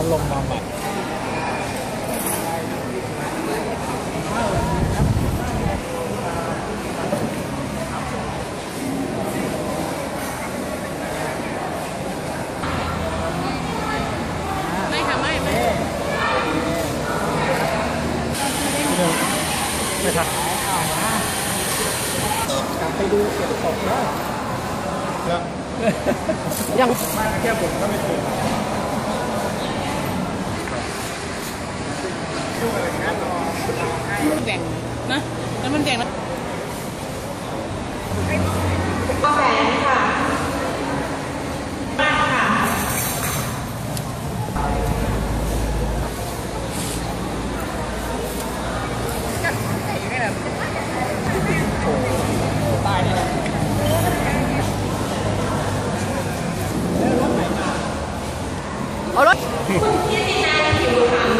เขาลงมาใหม่นะครับกลับไปดูเก็บตกแล้วยังมาแค่ผมก็ไม่ถูก แบ่งนะแล้วมันแบ่งแล้วแหวนค่ะบ้านค่ะตายเลยเอารถคุอยู่ะ